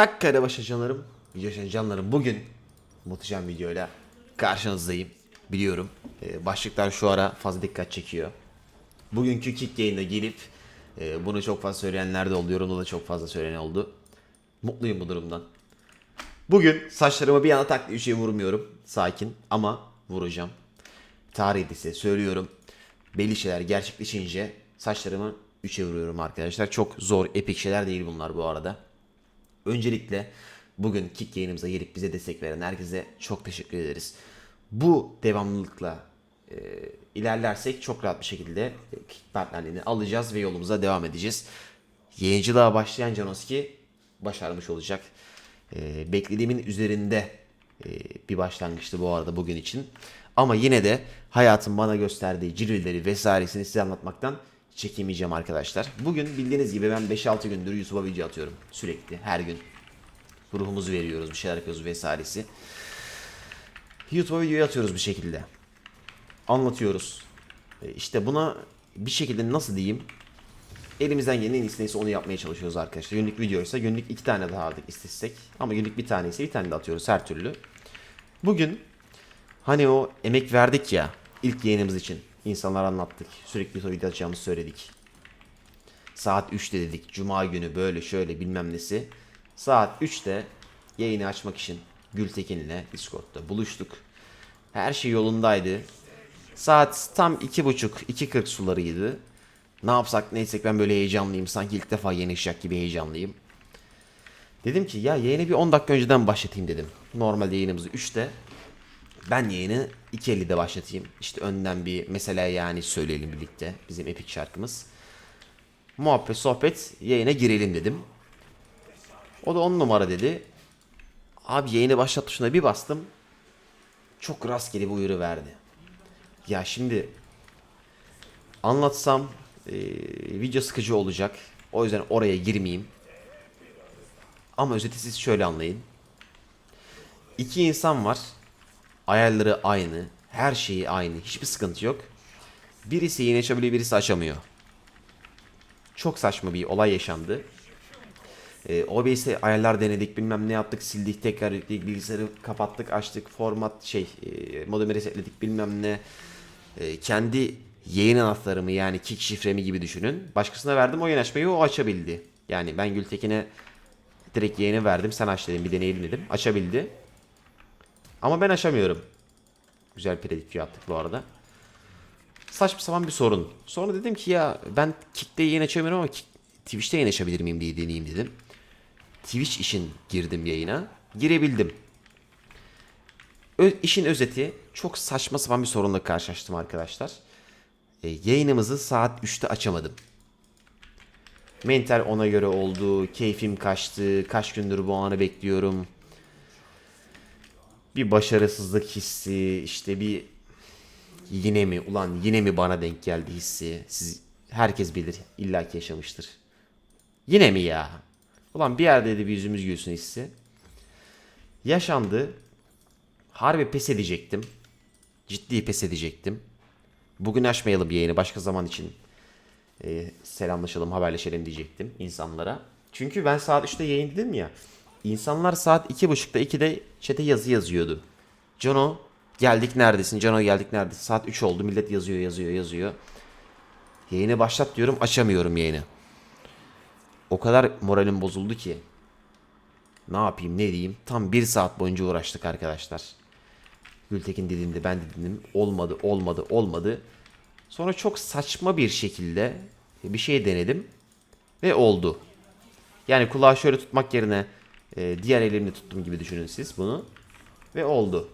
Tak kare başa canlarım. Canlarım bugün muhteşem videoyla karşınızdayım. Biliyorum. Ee, başlıklar şu ara fazla dikkat çekiyor. Bugünkü kick yayında gelip e, bunu çok fazla söyleyenler de oldu. Yorumda da çok fazla söyleyen oldu. Mutluyum bu durumdan. Bugün saçlarımı bir yana tak diye vurmuyorum. Sakin ama vuracağım. Tarihi size söylüyorum. Belli şeyler gerçekleşince saçlarımı üçe vuruyorum arkadaşlar. Çok zor, epik şeyler değil bunlar bu arada. Öncelikle bugün Kick yayınımıza gelip bize destek veren herkese çok teşekkür ederiz. Bu devamlılıkla e, ilerlersek çok rahat bir şekilde e, Kick partnerliğini alacağız ve yolumuza devam edeceğiz. Yayıncılığa başlayan Canoski başarmış olacak. E, beklediğimin üzerinde e, bir başlangıçtı bu arada bugün için. Ama yine de hayatın bana gösterdiği cilveleri vesairesini size anlatmaktan çekinmeyeceğim arkadaşlar. Bugün bildiğiniz gibi ben 5-6 gündür YouTube'a video atıyorum sürekli her gün. Ruhumuzu veriyoruz bir şeyler yapıyoruz vesairesi. YouTube'a video atıyoruz bir şekilde. Anlatıyoruz. E, İşte buna bir şekilde nasıl diyeyim elimizden gelen en iyisi neyse onu yapmaya çalışıyoruz arkadaşlar. Günlük video ise günlük iki tane daha artık istesek. Ama günlük bir tane ise bir tane de atıyoruz her türlü. Bugün hani o emek verdik ya ilk yayınımız için. İnsanlara anlattık. Sürekli video atacağımızı söyledik. Saat 3'te dedik. Cuma günü böyle şöyle bilmem nesi. Saat 3'te yayını açmak için Gültekin'le Discord'da buluştuk. Her şey yolundaydı. Saat tam 2.30-2.40 sularıydı. Ne yapsak ne etsek ben böyle heyecanlıyım. Sanki ilk defa yeni açacak gibi heyecanlıyım. Dedim ki ya yayını bir 10 dakika önceden başlatayım dedim. Normalde yayınımızı 3'te. Ben yayını 2.50'de başlatayım. İşte önden bir mesela yani söyleyelim birlikte. Bizim epik şarkımız. Muhabbet sohbet yayına girelim dedim. O da 10 numara dedi. Abi yayını başlat tuşuna bir bastım. Çok rastgele bir uyarı verdi. Ya şimdi anlatsam e, video sıkıcı olacak. O yüzden oraya girmeyeyim. Ama özeti siz şöyle anlayın. İki insan var. Ayarları aynı. Her şeyi aynı. Hiçbir sıkıntı yok. Birisi yine açabiliyor, birisi açamıyor. Çok saçma bir olay yaşandı. E, OBS'te ayarlar denedik, bilmem ne yaptık, sildik, tekrar yükledik, bilgisayarı kapattık, açtık, format şey, e, modemi resetledik, bilmem ne. E, kendi yayın anahtarımı yani kick şifremi gibi düşünün. Başkasına verdim, o yayın açmayı o açabildi. Yani ben Gültekin'e direkt yayını verdim, sen aç dedim, bir deneyelim dedim. Açabildi. Ama ben açamıyorum. Güzel predik yaptık bu arada. Saçma sapan bir sorun. Sonra dedim ki ya ben Kick'te yayın açamıyorum ama Twitch'te yayın açabilir miyim diye deneyeyim dedim. Twitch için girdim yayına. Girebildim. Ö- işin özeti çok saçma sapan bir sorunla karşılaştım arkadaşlar. E, yayınımızı saat 3'te açamadım. Mental ona göre oldu. Keyfim kaçtı. Kaç gündür bu anı bekliyorum. Bir başarısızlık hissi, işte bir yine mi ulan yine mi bana denk geldi hissi. Siz herkes bilir, illaki yaşamıştır. Yine mi ya? Ulan bir yerde de bir yüzümüz gülsün hissi. Yaşandı. Harbi pes edecektim. Ciddi pes edecektim. Bugün açmayalım yayını başka zaman için e, selamlaşalım, haberleşelim diyecektim insanlara. Çünkü ben saat 3'te yayın dedim ya. İnsanlar saat 2.30'da 2'de chat'e yazı yazıyordu. Cano geldik neredesin? Cano geldik neredesin? Saat 3 oldu. Millet yazıyor yazıyor yazıyor. Yayını başlat diyorum açamıyorum yayını. O kadar moralim bozuldu ki. Ne yapayım ne diyeyim. Tam bir saat boyunca uğraştık arkadaşlar. Gültekin dediğinde ben de dedim. Olmadı olmadı olmadı. Sonra çok saçma bir şekilde bir şey denedim. Ve oldu. Yani kulağı şöyle tutmak yerine e, diğer elimle tuttum gibi düşünün siz bunu. Ve oldu.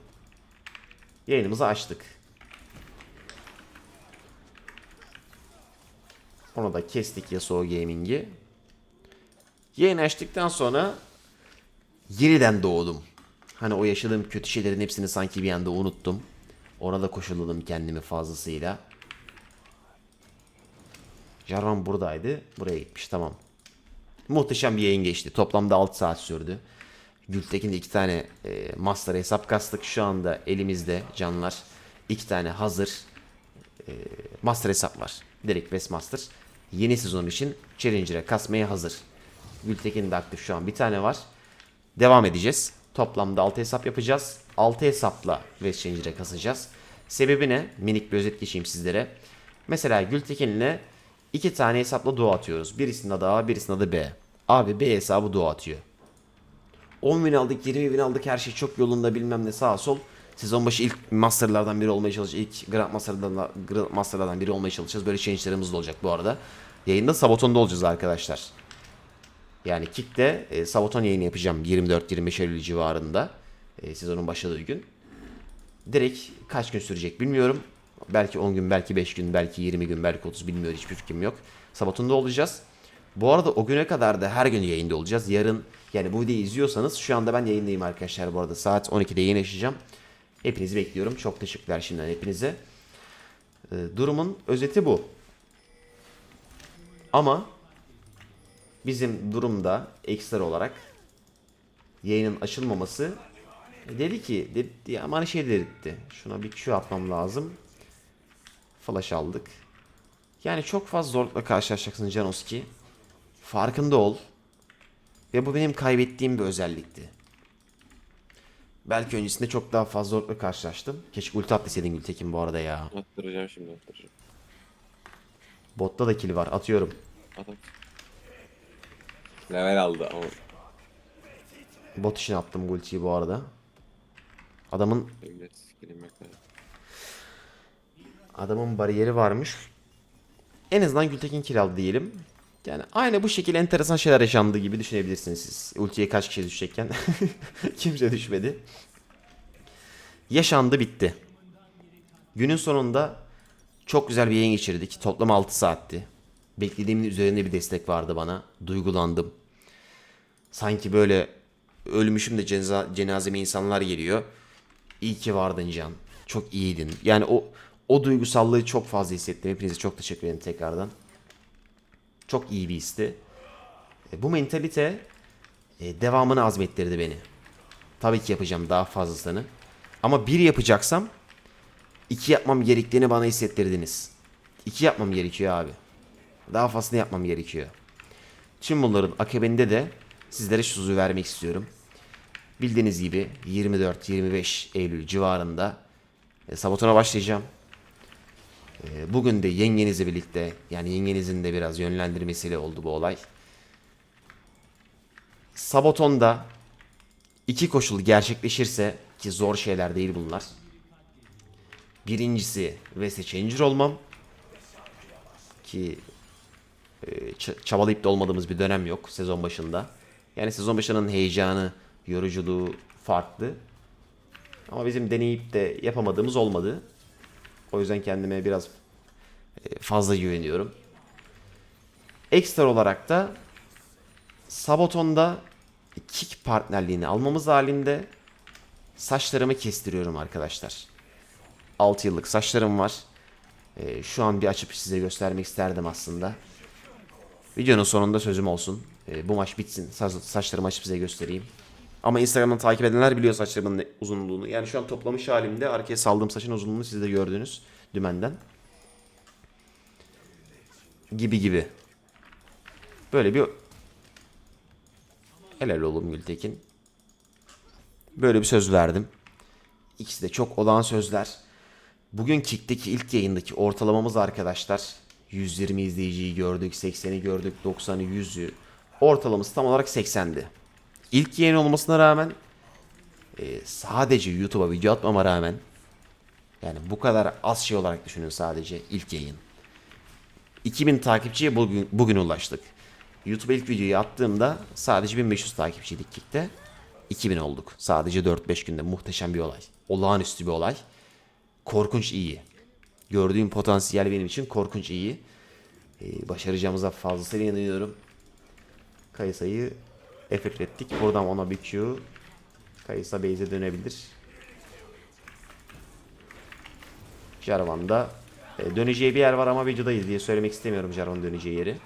Yayınımızı açtık. Onu da kestik Yasuo Gaming'i. Yayın açtıktan sonra yeniden doğdum. Hani o yaşadığım kötü şeylerin hepsini sanki bir anda unuttum. Ona da koşulladım kendimi fazlasıyla. Jarvan buradaydı. Buraya gitmiş tamam. Muhteşem bir yayın geçti. Toplamda 6 saat sürdü. Gültekin'de iki tane e, master hesap kastık. Şu anda elimizde canlar. iki tane hazır e, master hesap var. Direkt West Master. Yeni sezon için Challenger'a kasmaya hazır. Gültekin'de aktif şu an bir tane var. devam edeceğiz. Toplamda 6 hesap yapacağız. 6 hesapla West Changer'e kasacağız. Sebebi ne? Minik bir özet geçeyim sizlere. Mesela Gültekin'le iki tane hesapla duo atıyoruz. Birisinin adı A, birisinin adı B. A ve B hesabı duo atıyor. 10 win aldık, 20 win aldık, her şey çok yolunda bilmem ne sağ sol. Sezon başı ilk Master'lardan biri olmaya çalışacağız. İlk Grand Master'lardan, Grand Master'lardan biri olmaya çalışacağız. Böyle change'lerimiz de olacak bu arada. Yayında Sabaton'da olacağız arkadaşlar. Yani Kick'te e, Sabaton yayını yapacağım 24-25 Eylül civarında. E, sezonun başladığı gün. Direkt kaç gün sürecek bilmiyorum. Belki 10 gün, belki 5 gün, belki 20 gün, belki 30 bilmiyorum hiçbir fikrim yok. Sabaton'da olacağız. Bu arada o güne kadar da her gün yayında olacağız. Yarın yani bu videoyu izliyorsanız şu anda ben yayındayım arkadaşlar bu arada. Saat 12'de yayın açacağım. Hepinizi bekliyorum. Çok teşekkürler şimdiden hepinize. E, durumun özeti bu. Ama bizim durumda ekstra olarak yayının açılmaması dedi ki dedi ama hani şey dedirtti. Şuna bir Q atmam lazım. Flash aldık. Yani çok fazla zorlukla karşılaşacaksın Janoski. Farkında ol. Ve bu benim kaybettiğim bir özellikti. Belki öncesinde çok daha fazla zorlukla karşılaştım. Keşke ulti atlasaydın Gültekin bu arada ya. Attıracağım şimdi attıracağım. Botta da kill var. Atıyorum. Adam. Level aldı ama Bot için attım bu ultiyi bu arada. Adamın devlet. Adamın bariyeri varmış. En azından Gültekin kill aldı diyelim. Yani aynı bu şekilde enteresan şeyler yaşandığı gibi düşünebilirsiniz siz. Ultiye kaç kişi düşecekken. Kimse düşmedi. Yaşandı bitti. Günün sonunda çok güzel bir yayın geçirdik. Toplam 6 saatti. Beklediğimin üzerinde bir destek vardı bana. Duygulandım. Sanki böyle ölmüşüm de ceza, cenazeme insanlar geliyor. İyi ki vardın Can. Çok iyiydin. Yani o o duygusallığı çok fazla hissettim. Hepinize çok teşekkür ederim tekrardan. Çok iyi bir histi. E, bu mentalite e, devamını azmettirdi beni. Tabii ki yapacağım daha fazlasını. Ama bir yapacaksam iki yapmam gerektiğini bana hissettirdiniz. İki yapmam gerekiyor abi. Daha fazlasını yapmam gerekiyor. Tüm bunların akabinde de sizlere şu sözü vermek istiyorum. Bildiğiniz gibi 24-25 Eylül civarında e, Sabaton'a başlayacağım. E, Bugün de yengenizle birlikte yani yengenizin de biraz yönlendirmesiyle oldu bu olay. Sabaton'da iki koşul gerçekleşirse ki zor şeyler değil bunlar. Birincisi Vese Changer olmam ki e, çabalayıp da olmadığımız bir dönem yok sezon başında. Yani sezon başının heyecanı, yoruculuğu farklı. Ama bizim deneyip de yapamadığımız olmadı. O yüzden kendime biraz e, fazla güveniyorum. Ekstra olarak da Sabaton'da kick partnerliğini almamız halinde saçlarımı kestiriyorum arkadaşlar. 6 yıllık saçlarım var. E, şu an bir açıp size göstermek isterdim aslında. Videonun sonunda sözüm olsun. E, bu maç bitsin. Saç, saçlarımı açıp size göstereyim. Ama Instagram'dan takip edenler biliyor saçlarımın uzunluğunu. Yani şu an toplamış halimde arkaya saldığım saçın uzunluğunu siz de gördünüz dümenden. Gibi gibi. Böyle bir helal oğlum Gültekin. Böyle bir söz verdim. İkisi de çok olağan sözler. Bugün Kick'teki ilk yayındaki ortalamamız arkadaşlar 120 izleyiciyi gördük, 80'i gördük, 90'ı, 100'ü. Ortalaması tam olarak 80'di. İlk yayın olmasına rağmen e, sadece YouTube'a video atmama rağmen yani bu kadar az şey olarak düşünün sadece ilk yayın. 2000 takipçiye bugün, bugün ulaştık. YouTube'a ilk videoyu attığımda sadece 1500 takipçiydik Kick'te. 2000 olduk. Sadece 4-5 günde muhteşem bir olay. Olağanüstü bir olay. Korkunç iyi. Gördüğüm potansiyel benim için korkunç iyi. Ee, başaracağımıza fazlasıyla inanıyorum. Kayısa'yı efeklettik. Buradan ona bir Q. Kayısa base'e dönebilir. Jarvan'da e, döneceği bir yer var ama videodayız diye söylemek istemiyorum Jarvan'ın döneceği yeri.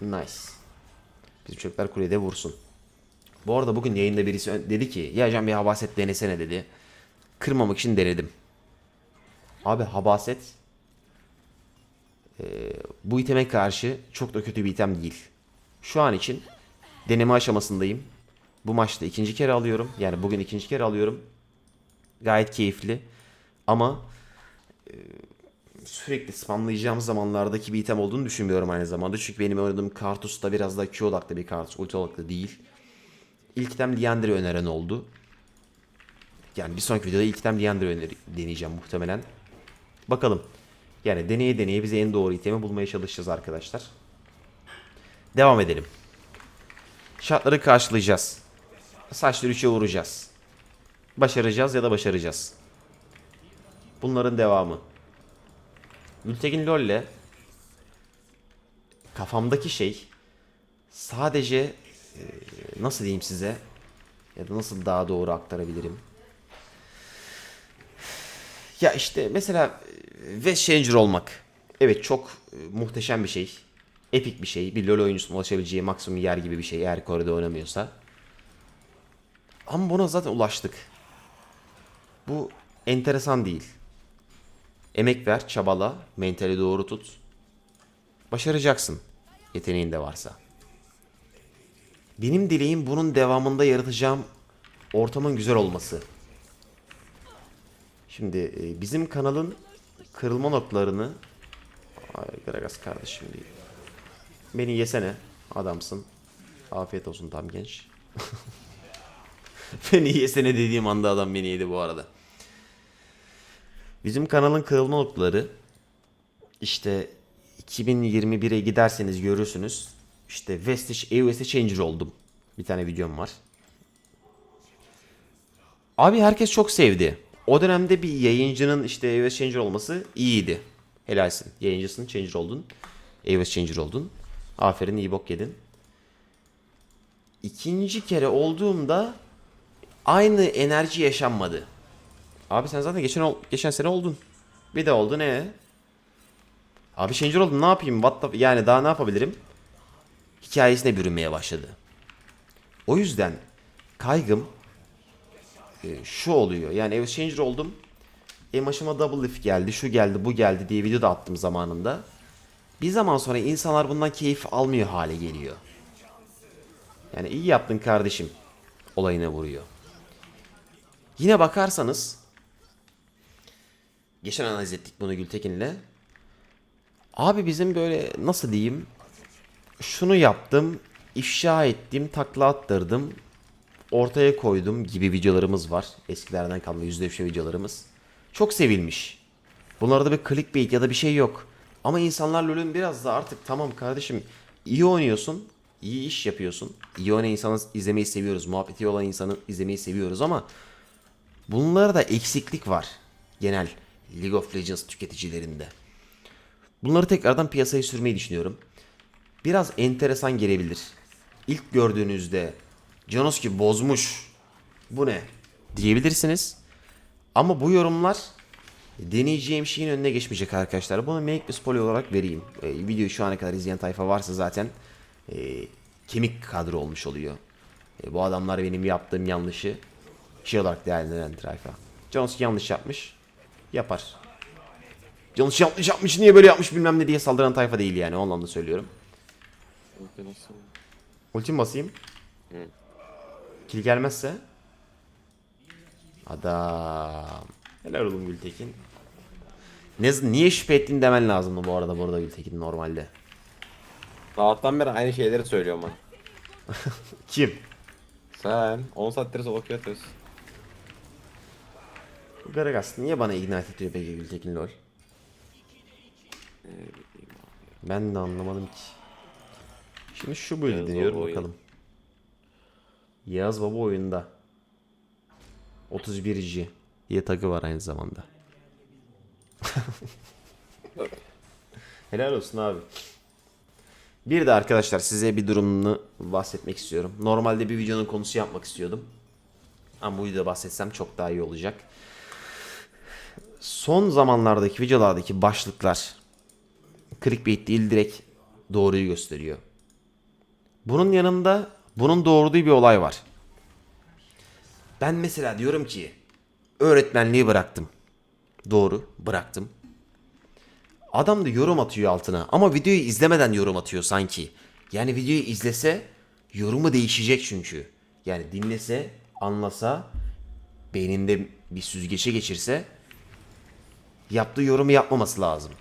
Nice. Bizim çocuklar kulede vursun. Bu arada bugün yayında birisi dedi ki ya Can bir habaset denesene dedi. Kırmamak için denedim. Abi habaset e, bu iteme karşı çok da kötü bir item değil. Şu an için deneme aşamasındayım. Bu maçta ikinci kere alıyorum. Yani bugün ikinci kere alıyorum. Gayet keyifli. Ama e, sürekli spamlayacağım zamanlardaki bir item olduğunu düşünmüyorum aynı zamanda. Çünkü benim oynadığım Kartus da biraz daha Q odaklı bir Kartus. Ulti odaklı değil. İlk item Liandry öneren oldu. Yani bir sonraki videoda ilk item Liandry deneyeceğim muhtemelen. Bakalım. Yani deneye deneye bize en doğru itemi bulmaya çalışacağız arkadaşlar. Devam edelim. Şartları karşılayacağız. Saçları 3'e vuracağız. Başaracağız ya da başaracağız. Bunların devamı. Gültekin LoL'le kafamdaki şey sadece e, nasıl diyeyim size ya da nasıl daha doğru aktarabilirim. Ya işte mesela West Changer olmak. Evet çok e, muhteşem bir şey. Epik bir şey. Bir LoL oyuncusunun ulaşabileceği maksimum yer gibi bir şey eğer Kore'de oynamıyorsa. Ama buna zaten ulaştık. Bu enteresan değil. Emek ver, çabala, mentali doğru tut. Başaracaksın. Yeteneğin de varsa. Benim dileğim bunun devamında yaratacağım ortamın güzel olması. Şimdi e, bizim kanalın kırılma noktalarını Ay Gragas kardeşim değil. Beni yesene adamsın. Afiyet olsun tam genç. beni yesene dediğim anda adam beni yedi bu arada. Bizim kanalın kırılma noktaları işte 2021'e giderseniz görürsünüz. İşte Vestish EOS'e Changer oldum. Bir tane videom var. Abi herkes çok sevdi. O dönemde bir yayıncının işte EOS Changer olması iyiydi. Helalsin. Yayıncısın Changer oldun. EOS Changer oldun. Aferin iyi bok yedin. İkinci kere olduğumda aynı enerji yaşanmadı. Abi sen zaten geçen geçen sene oldun. Bir de oldu ne? Abi Changer oldum ne yapayım? What the... Yani daha ne yapabilirim? Hikayesine bürünmeye başladı. O yüzden kaygım e, şu oluyor. Yani Evo Changer oldum. E maşıma double lift geldi, şu geldi, bu geldi diye video da attım zamanında. Bir zaman sonra insanlar bundan keyif almıyor hale geliyor. Yani iyi yaptın kardeşim olayına vuruyor. Yine bakarsanız geçen analiz ettik bunu Gültekin'le. Abi bizim böyle nasıl diyeyim şunu yaptım, ifşa ettim, takla attırdım, ortaya koydum gibi videolarımız var. Eskilerden kalma yüzde videolarımız. Çok sevilmiş. Bunlarda bir clickbait ya da bir şey yok. Ama insanlar LoL'ün biraz da artık tamam kardeşim iyi oynuyorsun, iyi iş yapıyorsun. İyi oynayan insanı izlemeyi seviyoruz. Muhabbeti olan insanı izlemeyi seviyoruz ama bunlarda eksiklik var. Genel League of Legends tüketicilerinde. Bunları tekrardan piyasaya sürmeyi düşünüyorum. Biraz enteresan gelebilir. İlk gördüğünüzde Janoski bozmuş. Bu ne? Diyebilirsiniz. Ama bu yorumlar deneyeceğim şeyin önüne geçmeyecek arkadaşlar. Bunu minik bir spoiler olarak vereyim. E, videoyu şu ana kadar izleyen tayfa varsa zaten e, kemik kadro olmuş oluyor. E, bu adamlar benim yaptığım yanlışı şey olarak değerlendiren tayfa. Jones yanlış yapmış. Yapar. Yanlış yanlış yapmış niye böyle yapmış bilmem ne diye saldıran tayfa değil yani o anlamda söylüyorum. Ultim basayım. Hı. Kill gelmezse. Adam. Helal oğlum Gültekin. Ne, niye şüphe ettiğini demen lazımdı bu arada burada Gültekin normalde. Sabahtan beri aynı şeyleri söylüyorum ben. Kim? Sen 10 saattir solo queue atıyorsun. Bu Garagas niye bana ignite ediyor peki Gültekin lol? Ben de anlamadım ki. Şimdi şu build'i deniyorum Baba oyun. Yağız Baba oyunda. 31. diye var aynı zamanda. Helal olsun abi. Bir de arkadaşlar size bir durumunu bahsetmek istiyorum. Normalde bir videonun konusu yapmak istiyordum. Ama bu videoda bahsetsem çok daha iyi olacak. Son zamanlardaki videolardaki başlıklar clickbait değil direkt doğruyu gösteriyor. Bunun yanında bunun doğurduğu bir olay var. Ben mesela diyorum ki öğretmenliği bıraktım. Doğru bıraktım. Adam da yorum atıyor altına ama videoyu izlemeden yorum atıyor sanki. Yani videoyu izlese yorumu değişecek çünkü. Yani dinlese, anlasa, beyninde bir süzgeçe geçirse yaptığı yorumu yapmaması lazım.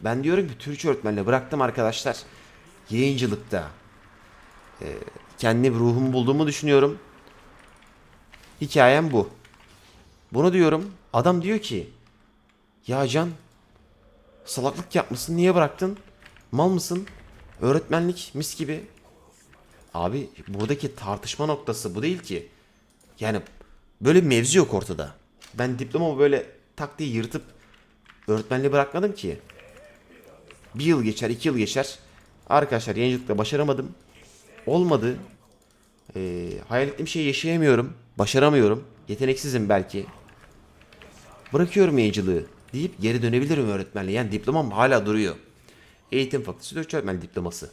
Ben diyorum ki Türkçe öğretmenle bıraktım arkadaşlar. Yayıncılıkta e, kendi ruhumu bulduğumu düşünüyorum. Hikayem bu. Bunu diyorum. Adam diyor ki ya Can salaklık yapmışsın niye bıraktın? Mal mısın? Öğretmenlik mis gibi. Abi buradaki tartışma noktası bu değil ki. Yani böyle bir mevzu yok ortada. Ben diplomamı böyle tak diye yırtıp öğretmenliği bırakmadım ki. Bir yıl geçer, iki yıl geçer. Arkadaşlar yayıncılıkta başaramadım. Olmadı. Ee, hayal ettiğim şeyi yaşayamıyorum. Başaramıyorum. Yeteneksizim belki. Bırakıyorum yayıncılığı deyip geri dönebilirim öğretmenliğe. Yani diplomam hala duruyor. Eğitim Fakültesi Türkçe Öğretmen diploması.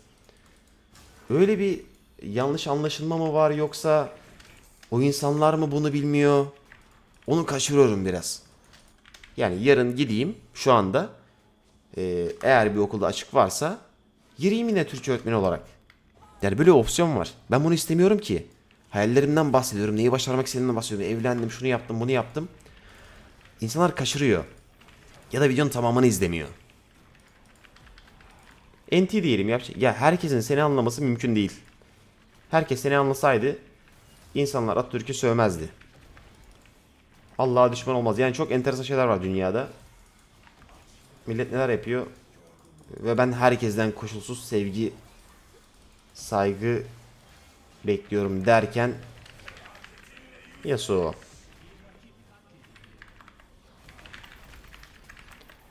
Öyle bir yanlış anlaşılma mı var yoksa o insanlar mı bunu bilmiyor? Onu kaçırıyorum biraz. Yani yarın gideyim şu anda e, eğer bir okulda açık varsa gireyim yine Türkçe öğretmeni olarak. Yani böyle opsiyon var. Ben bunu istemiyorum ki. Hayallerimden bahsediyorum. Neyi başarmak istediğimden bahsediyorum. Evlendim, şunu yaptım, bunu yaptım. İnsanlar kaçırıyor. Ya da videonun tamamını izlemiyor. NT diyelim ya. Ya herkesin seni anlaması mümkün değil. Herkes seni anlasaydı insanlar Atatürk'ü sövmezdi. Allah'a düşman olmaz. Yani çok enteresan şeyler var dünyada. Millet neler yapıyor? Ve ben herkesten koşulsuz sevgi, saygı bekliyorum derken Yasuo.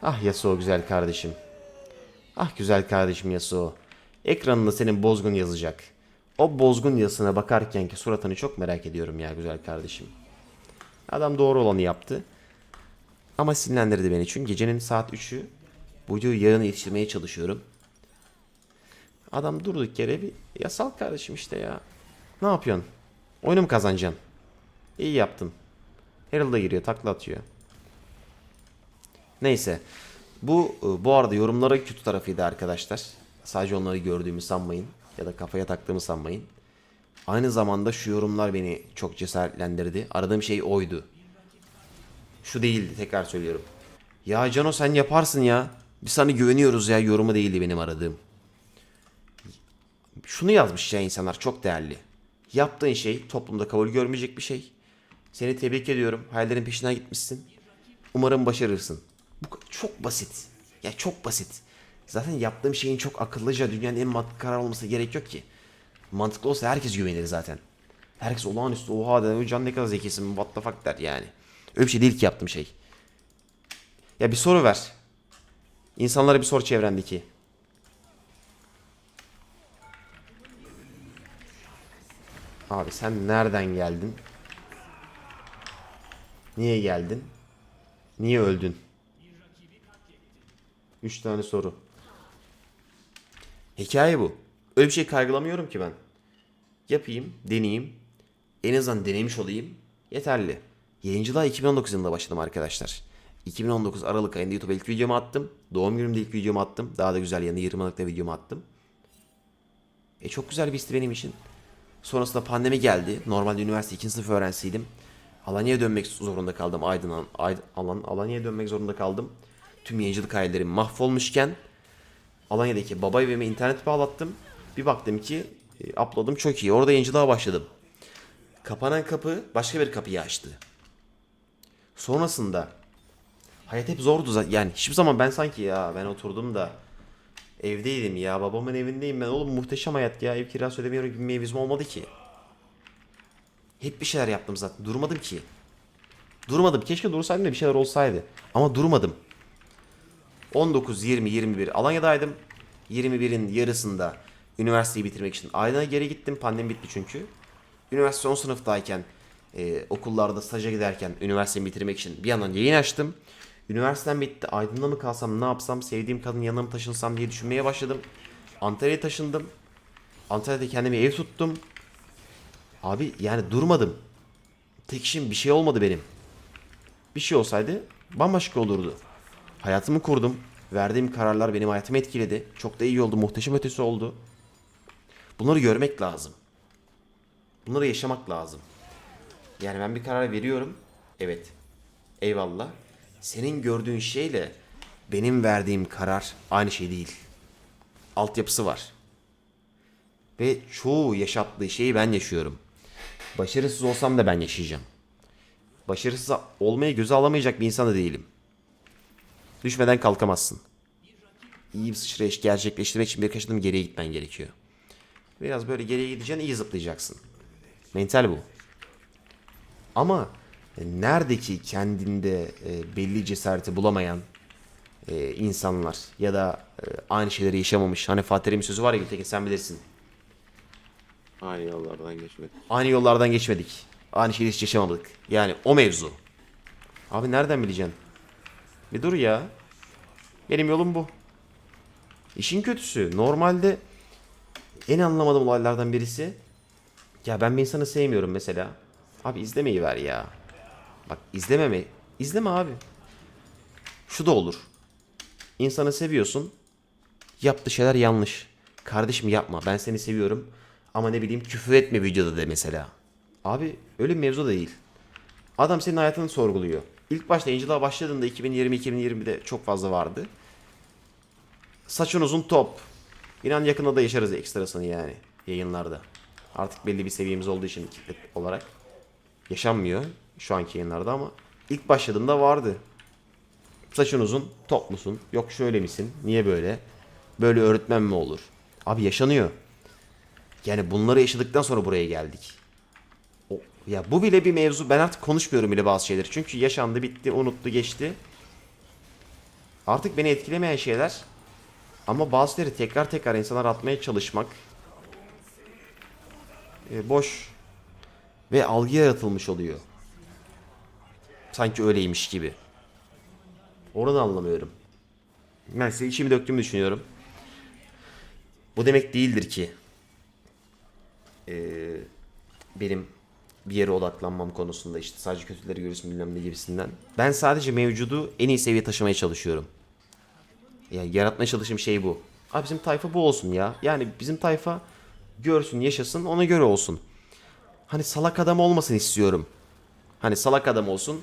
Ah Yasuo güzel kardeşim. Ah güzel kardeşim Yasuo. Ekranında senin bozgun yazacak. O bozgun yazısına bakarken ki suratını çok merak ediyorum ya güzel kardeşim. Adam doğru olanı yaptı. Ama sinirlendirdi beni çünkü gecenin saat 3'ü bu videoyu yarına yetiştirmeye çalışıyorum. Adam durduk yere bir yasal kardeşim işte ya. Ne yapıyorsun? Oyunu mu kazanacaksın? İyi yaptın. Herald'a giriyor takla atıyor. Neyse. Bu e, bu arada yorumlara kötü tarafıydı arkadaşlar. Sadece onları gördüğümü sanmayın. Ya da kafaya taktığımı sanmayın. Aynı zamanda şu yorumlar beni çok cesaretlendirdi. Aradığım şey oydu. Şu değildi tekrar söylüyorum. Ya Cano sen yaparsın ya. Biz sana güveniyoruz ya yorumu değildi benim aradığım. Şunu yazmış ya insanlar çok değerli. Yaptığın şey toplumda kabul görmeyecek bir şey. Seni tebrik ediyorum. Hayallerin peşinden gitmişsin. Umarım başarırsın. Bu çok basit. Ya çok basit. Zaten yaptığım şeyin çok akıllıca dünyanın en mantıklı karar olması gerek yok ki. Mantıklı olsa herkes güvenir zaten. Herkes olağanüstü oha der. Can ne kadar zekisin what the fuck der yani. Öyle bir şey değil ki yaptığım şey. Ya bir soru ver. İnsanlara bir sor çevrendeki. Abi sen nereden geldin? Niye geldin? Niye öldün? Üç tane soru. Hikaye bu. Öyle bir şey kaygılamıyorum ki ben. Yapayım, deneyeyim. En azından denemiş olayım. Yeterli. Yayıncılığa 2019 yılında başladım arkadaşlar. 2019 Aralık ayında YouTube'a ilk videomu attım. Doğum günümde ilk videomu attım. Daha da güzel yanı 20 Aralık'ta videomu attım. E çok güzel bir histi benim için. Sonrasında pandemi geldi. Normalde üniversite 2. sınıf öğrencisiydim. Alanya'ya dönmek zorunda kaldım. Aydın'dan Ayd Alan Alanya'ya dönmek zorunda kaldım. Tüm yayıncılık hayallerim mahvolmuşken Alanya'daki baba evime internet bağlattım. Bir baktım ki e, upload'um çok iyi. Orada yayıncılığa başladım. Kapanan kapı başka bir kapıyı açtı. Sonrasında hayat hep zordu zaten. Yani hiçbir zaman ben sanki ya ben oturdum da evdeydim ya babamın evindeyim ben oğlum muhteşem hayat ya ev kirası ödemiyorum gibi bir mevzum olmadı ki. Hep bir şeyler yaptım zaten durmadım ki. Durmadım keşke dursaydım da bir şeyler olsaydı. Ama durmadım. 19, 20, 21 Alanya'daydım. 21'in yarısında üniversiteyi bitirmek için Aydın'a geri gittim. Pandemi bitti çünkü. Üniversite son sınıftayken e, okullarda staja giderken üniversiteyi bitirmek için bir yandan yayın açtım. Üniversitem bitti. Aydın'da mı kalsam ne yapsam sevdiğim kadın yanına mı taşınsam diye düşünmeye başladım. Antalya'ya taşındım. Antalya'da kendime ev tuttum. Abi yani durmadım. Tek işim bir şey olmadı benim. Bir şey olsaydı bambaşka olurdu. Hayatımı kurdum. Verdiğim kararlar benim hayatımı etkiledi. Çok da iyi oldu. Muhteşem ötesi oldu. Bunları görmek lazım. Bunları yaşamak lazım. Yani ben bir karar veriyorum. Evet. Eyvallah. Senin gördüğün şeyle benim verdiğim karar aynı şey değil. Altyapısı var. Ve çoğu yaşattığı şeyi ben yaşıyorum. Başarısız olsam da ben yaşayacağım. Başarısız olmayı göze alamayacak bir insan da değilim. Düşmeden kalkamazsın. İyi bir sıçrayış gerçekleştirmek için birkaç adım geriye gitmen gerekiyor. Biraz böyle geriye gideceksin iyi zıplayacaksın. Mental bu. Ama nerede ki kendinde e, belli cesareti bulamayan e, insanlar ya da e, aynı şeyleri yaşamamış. Hani Fatih Terim'in sözü var ya Gültekin sen bilirsin. Aynı yollardan geçmek. Aynı yollardan geçmedik. Aynı şeyi hiç yaşamadık. Yani o mevzu. Abi nereden bileceksin? Bir dur ya. Benim yolum bu. İşin kötüsü normalde en anlamadığım olaylardan birisi ya ben bir insanı sevmiyorum mesela. Abi izlemeyi ver ya. Bak izlememe. İzleme abi. Şu da olur. İnsanı seviyorsun. Yaptığı şeyler yanlış. Kardeşim yapma. Ben seni seviyorum. Ama ne bileyim küfür etme videoda de mesela. Abi öyle bir mevzu değil. Adam senin hayatını sorguluyor. İlk başta Angel'a başladığında 2020-2020'de çok fazla vardı. Saçın uzun top. İnan yakında da yaşarız ekstrasını yani yayınlarda. Artık belli bir seviyemiz olduğu için kitle olarak. Yaşanmıyor şu anki yayınlarda ama ilk başladığımda vardı. Saçın uzun, top musun? Yok şöyle misin? Niye böyle? Böyle öğretmen mi olur? Abi yaşanıyor. Yani bunları yaşadıktan sonra buraya geldik. O, ya bu bile bir mevzu. Ben artık konuşmuyorum bile bazı şeyleri. Çünkü yaşandı, bitti, unuttu, geçti. Artık beni etkilemeyen şeyler. Ama bazıları tekrar tekrar insanlar atmaya çalışmak. e, boş. Ve algı yaratılmış oluyor. Sanki öyleymiş gibi. Onu da anlamıyorum. Ben size içimi döktüğümü düşünüyorum. Bu demek değildir ki eee, benim bir yere odaklanmam konusunda işte sadece kötüleri görürsün bilmem ne gibisinden. Ben sadece mevcudu en iyi seviyeye taşımaya çalışıyorum. Ya yaratmaya çalıştığım şey bu. Abi bizim tayfa bu olsun ya. Yani bizim tayfa görsün, yaşasın, ona göre olsun. Hani salak adam olmasın istiyorum. Hani salak adam olsun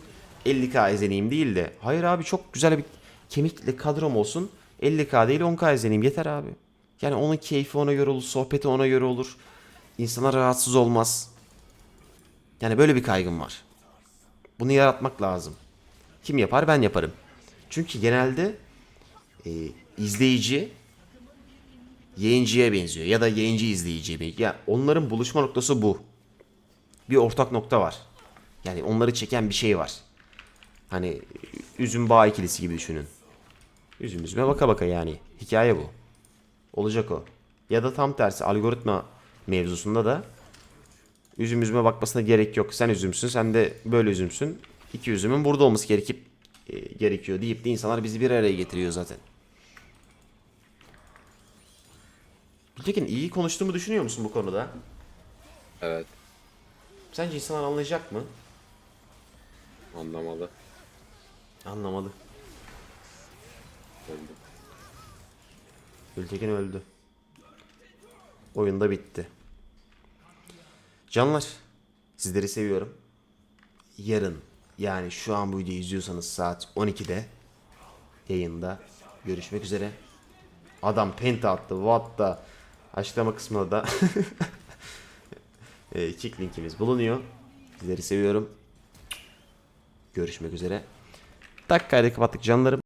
50k izleneyim değil de. Hayır abi çok güzel bir kemikli kadrom olsun. 50k değil 10k izleneyim yeter abi. Yani onun keyfi ona göre olur, sohbeti ona göre olur. İnsanlar rahatsız olmaz. Yani böyle bir kaygım var. Bunu yaratmak lazım. Kim yapar? Ben yaparım. Çünkü genelde e, izleyici yayıncıya benziyor ya da yayıncı izleyiciye benziyor. Yani onların buluşma noktası bu. Bir ortak nokta var. Yani onları çeken bir şey var. Hani üzüm bağ ikilisi gibi düşünün. Üzüm üzüme baka baka yani. Hikaye bu. Olacak o. Ya da tam tersi algoritma mevzusunda da üzüm üzüme bakmasına gerek yok. Sen üzümsün, sen de böyle üzümsün. İki üzümün burada olması gerekip e, gerekiyor deyip de insanlar bizi bir araya getiriyor zaten. Gültekin iyi konuştuğumu düşünüyor musun bu konuda? Evet. Sence insanlar anlayacak mı? Anlamalı. Anlamadı. Öldü. Gültekin öldü. Oyunda bitti. Canlar, sizleri seviyorum. Yarın, yani şu an bu videoyu izliyorsanız saat 12'de yayında görüşmek üzere. Adam penta attı, what da açıklama kısmında da e, kick linkimiz bulunuyor. Sizleri seviyorum. Görüşmek üzere. Dakikayla kapattık canlarım.